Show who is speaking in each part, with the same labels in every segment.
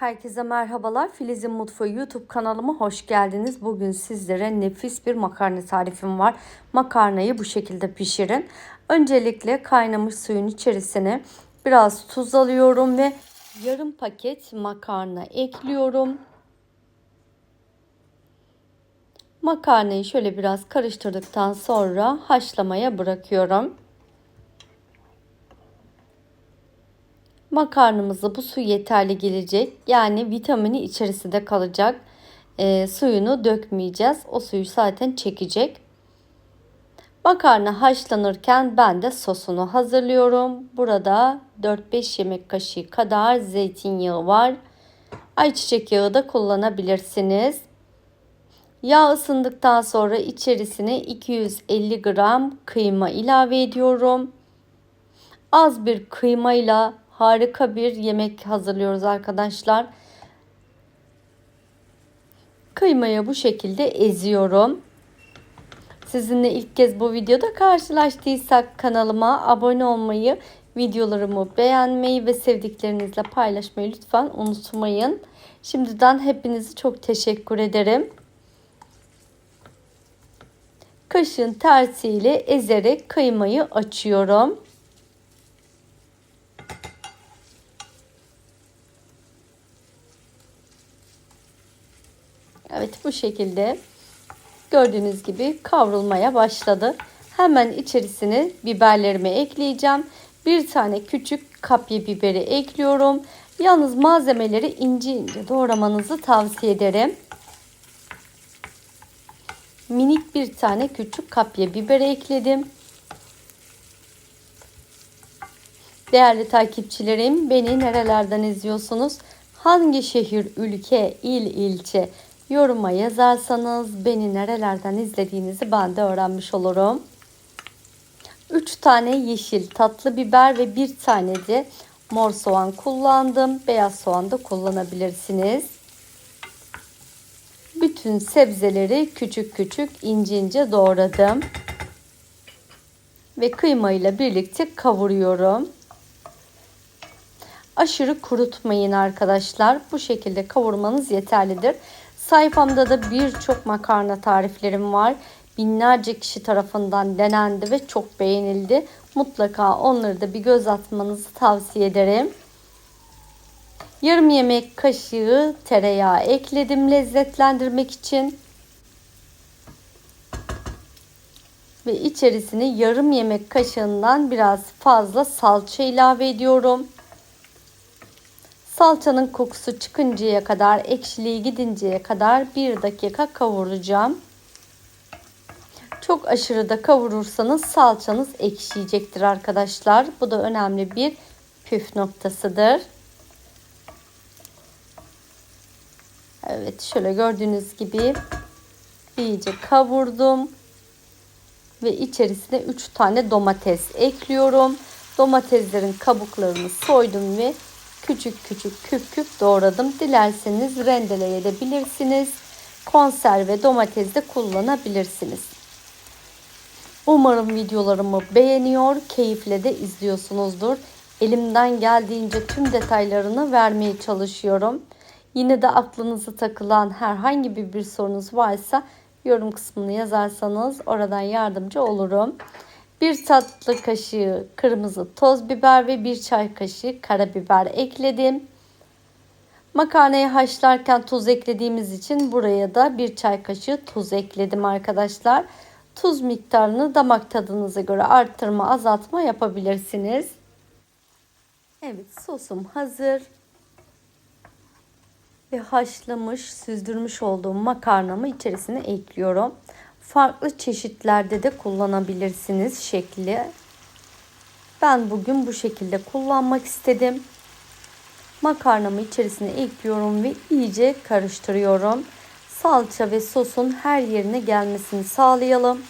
Speaker 1: Herkese merhabalar. Filiz'in Mutfağı YouTube kanalıma hoş geldiniz. Bugün sizlere nefis bir makarna tarifim var. Makarnayı bu şekilde pişirin. Öncelikle kaynamış suyun içerisine biraz tuz alıyorum ve yarım paket makarna ekliyorum. Makarnayı şöyle biraz karıştırdıktan sonra haşlamaya bırakıyorum. Makarnamızı bu su yeterli gelecek. Yani vitamini içerisinde kalacak. E, suyunu dökmeyeceğiz. O suyu zaten çekecek. Makarna haşlanırken ben de sosunu hazırlıyorum. Burada 4-5 yemek kaşığı kadar zeytinyağı var. Ayçiçek yağı da kullanabilirsiniz. Yağ ısındıktan sonra içerisine 250 gram kıyma ilave ediyorum. Az bir kıymayla harika bir yemek hazırlıyoruz arkadaşlar. Kıymayı bu şekilde eziyorum. Sizinle ilk kez bu videoda karşılaştıysak kanalıma abone olmayı, videolarımı beğenmeyi ve sevdiklerinizle paylaşmayı lütfen unutmayın. Şimdiden hepinizi çok teşekkür ederim. Kaşın tersiyle ezerek kıymayı açıyorum. Evet bu şekilde gördüğünüz gibi kavrulmaya başladı. Hemen içerisine biberlerimi ekleyeceğim. Bir tane küçük kapya biberi ekliyorum. Yalnız malzemeleri ince ince doğramanızı tavsiye ederim. Minik bir tane küçük kapya biberi ekledim. Değerli takipçilerim beni nerelerden izliyorsunuz? Hangi şehir, ülke, il, ilçe yoruma yazarsanız beni nerelerden izlediğinizi ben de öğrenmiş olurum. 3 tane yeşil tatlı biber ve bir tane de mor soğan kullandım. Beyaz soğan da kullanabilirsiniz. Bütün sebzeleri küçük küçük ince ince doğradım. Ve kıymayla birlikte kavuruyorum. Aşırı kurutmayın arkadaşlar. Bu şekilde kavurmanız yeterlidir. Sayfamda da birçok makarna tariflerim var. Binlerce kişi tarafından denendi ve çok beğenildi. Mutlaka onları da bir göz atmanızı tavsiye ederim. Yarım yemek kaşığı tereyağı ekledim lezzetlendirmek için. Ve içerisine yarım yemek kaşığından biraz fazla salça ilave ediyorum. Salçanın kokusu çıkıncaya kadar, ekşiliği gidinceye kadar bir dakika kavuracağım. Çok aşırı da kavurursanız salçanız ekşiyecektir arkadaşlar. Bu da önemli bir püf noktasıdır. Evet şöyle gördüğünüz gibi iyice kavurdum. Ve içerisine 3 tane domates ekliyorum. Domateslerin kabuklarını soydum ve küçük küçük küp küp doğradım. Dilerseniz rendeleyebilirsiniz. Konserve domates de kullanabilirsiniz. Umarım videolarımı beğeniyor, keyifle de izliyorsunuzdur. Elimden geldiğince tüm detaylarını vermeye çalışıyorum. Yine de aklınıza takılan herhangi bir, bir sorunuz varsa yorum kısmını yazarsanız oradan yardımcı olurum. 1 tatlı kaşığı kırmızı toz biber ve 1 çay kaşığı karabiber ekledim. Makarnayı haşlarken tuz eklediğimiz için buraya da 1 çay kaşığı tuz ekledim arkadaşlar. Tuz miktarını damak tadınıza göre arttırma azaltma yapabilirsiniz. Evet sosum hazır. Ve haşlamış süzdürmüş olduğum makarnamı içerisine ekliyorum farklı çeşitlerde de kullanabilirsiniz şekli. Ben bugün bu şekilde kullanmak istedim. Makarnamı içerisine ekliyorum ve iyice karıştırıyorum. Salça ve sosun her yerine gelmesini sağlayalım.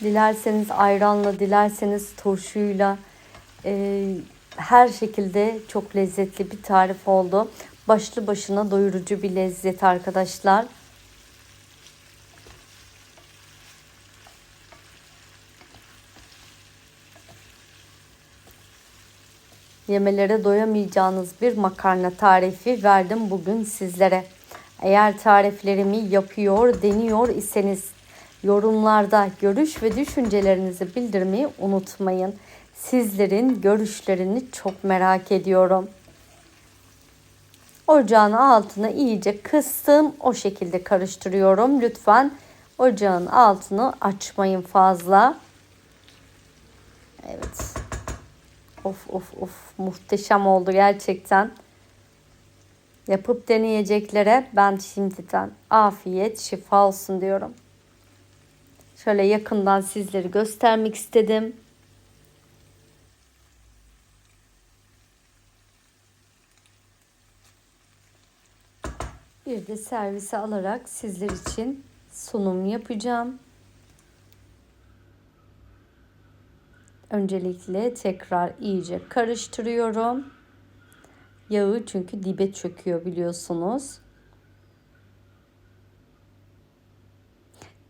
Speaker 1: Dilerseniz ayranla, dilerseniz turşuyla, e, her şekilde çok lezzetli bir tarif oldu. Başlı başına doyurucu bir lezzet arkadaşlar. yemelere doyamayacağınız bir makarna tarifi verdim bugün sizlere. Eğer tariflerimi yapıyor, deniyor iseniz yorumlarda görüş ve düşüncelerinizi bildirmeyi unutmayın. Sizlerin görüşlerini çok merak ediyorum. Ocağın altını iyice kıstım. O şekilde karıştırıyorum. Lütfen ocağın altını açmayın fazla. Evet. Of of of muhteşem oldu gerçekten. Yapıp deneyeceklere ben şimdiden afiyet şifa olsun diyorum. Şöyle yakından sizleri göstermek istedim. Bir de servise alarak sizler için sunum yapacağım. Öncelikle tekrar iyice karıştırıyorum. Yağı çünkü dibe çöküyor biliyorsunuz.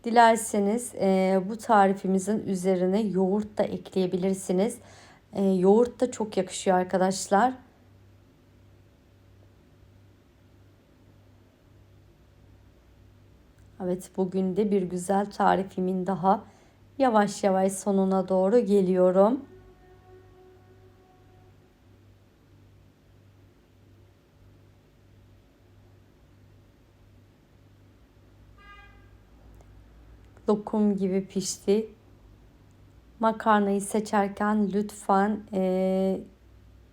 Speaker 1: Dilerseniz e, bu tarifimizin üzerine yoğurt da ekleyebilirsiniz. E, yoğurt da çok yakışıyor arkadaşlar. Evet bugün de bir güzel tarifimin daha yavaş yavaş sonuna doğru geliyorum. Lokum gibi pişti. Makarnayı seçerken lütfen e,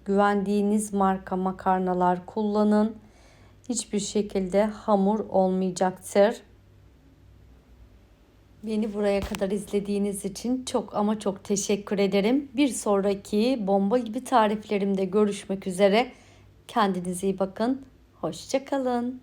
Speaker 1: güvendiğiniz marka makarnalar kullanın. Hiçbir şekilde hamur olmayacaktır. Beni buraya kadar izlediğiniz için çok ama çok teşekkür ederim. Bir sonraki bomba gibi tariflerimde görüşmek üzere. Kendinize iyi bakın. Hoşçakalın.